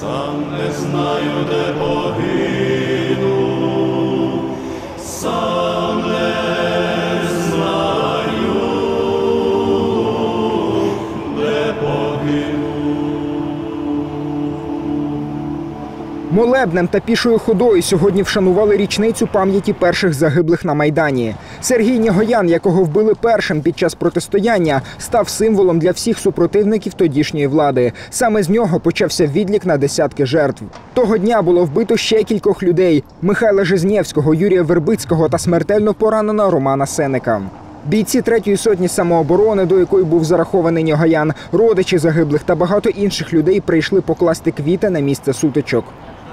Сам не знаю, де погину, Молебнем та пішою ходою сьогодні вшанували річницю пам'яті перших загиблих на майдані. Сергій Нігоян, якого вбили першим під час протистояння, став символом для всіх супротивників тодішньої влади. Саме з нього почався відлік на десятки жертв. Того дня було вбито ще кількох людей: Михайла Жизнєвського, Юрія Вербицького та смертельно поранена Романа Сеника. Бійці третьої сотні самооборони, до якої був зарахований Нігоян, родичі загиблих та багато інших людей прийшли покласти квіти на місце сутичок.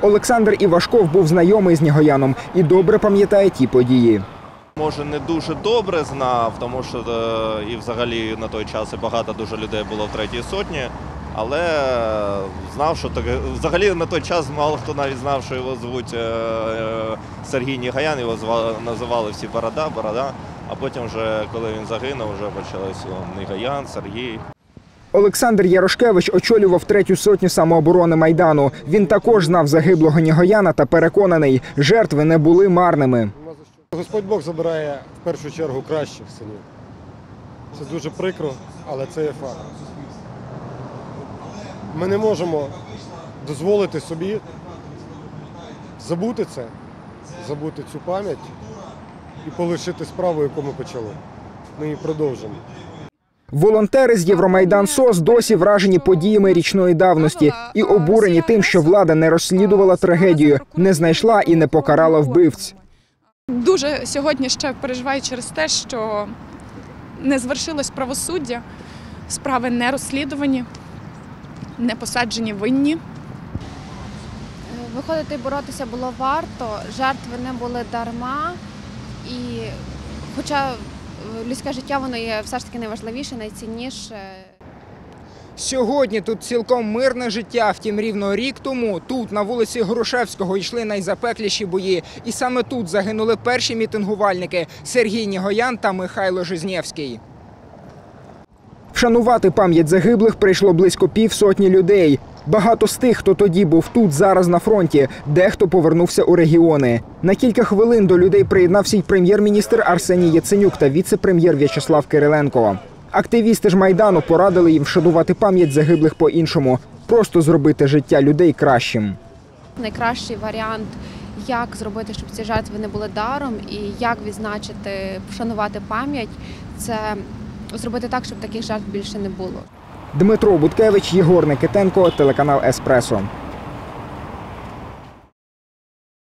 Олександр Івашков був знайомий з Нігояном і добре пам'ятає ті події. Може, не дуже добре знав, тому що е, і взагалі на той час і багато дуже людей було в третій сотні. Але е, знав, що так, взагалі на той час мало хто навіть знав, що його звуть е, Сергій Нігаян, його звали, називали всі Борода, Борода. А потім, вже, коли він загинув, вже почалось Нігаян, Сергій. Olександр Ярошкевич очолював третю сотню самооборони майдану. Він також знав загиблого Нігояна та переконаний, жертви не були марними. Господь Бог забирає в першу чергу кращих синів. Це дуже прикро, але це є факт. Ми не можемо дозволити собі забути це, забути цю пам'ять і полишити справу, яку ми почали. Ми її продовжимо. Волонтери з Євромайдан СОС досі вражені подіями річної давності і обурені тим, що влада не розслідувала трагедію, не знайшла і не покарала вбивць. Дуже сьогодні ще переживаю через те, що не звершилось правосуддя, справи не розслідувані, не посаджені винні. Виходити і боротися було варто, жертви не були дарма. І хоча людське життя воно є все ж таки найважливіше, найцінніше. Сьогодні тут цілком мирне життя. Втім, рівно рік тому тут на вулиці Грушевського йшли найзапекліші бої, і саме тут загинули перші мітингувальники Сергій Нігоян та Михайло Жизнєвський. Вшанувати пам'ять загиблих прийшло близько півсотні людей. Багато з тих, хто тоді був тут, зараз на фронті, дехто повернувся у регіони. На кілька хвилин до людей приєднався й прем'єр-міністр Арсеній Яценюк та віце-прем'єр В'ячеслав Кириленко. Активісти ж майдану порадили їм вшанувати пам'ять загиблих по-іншому, просто зробити життя людей кращим. Найкращий варіант, як зробити, щоб ці жертви не були даром, і як відзначити, вшанувати пам'ять, це зробити так, щоб таких жертв більше не було. Дмитро Буткевич, Єгор Никитенко, телеканал Еспресо.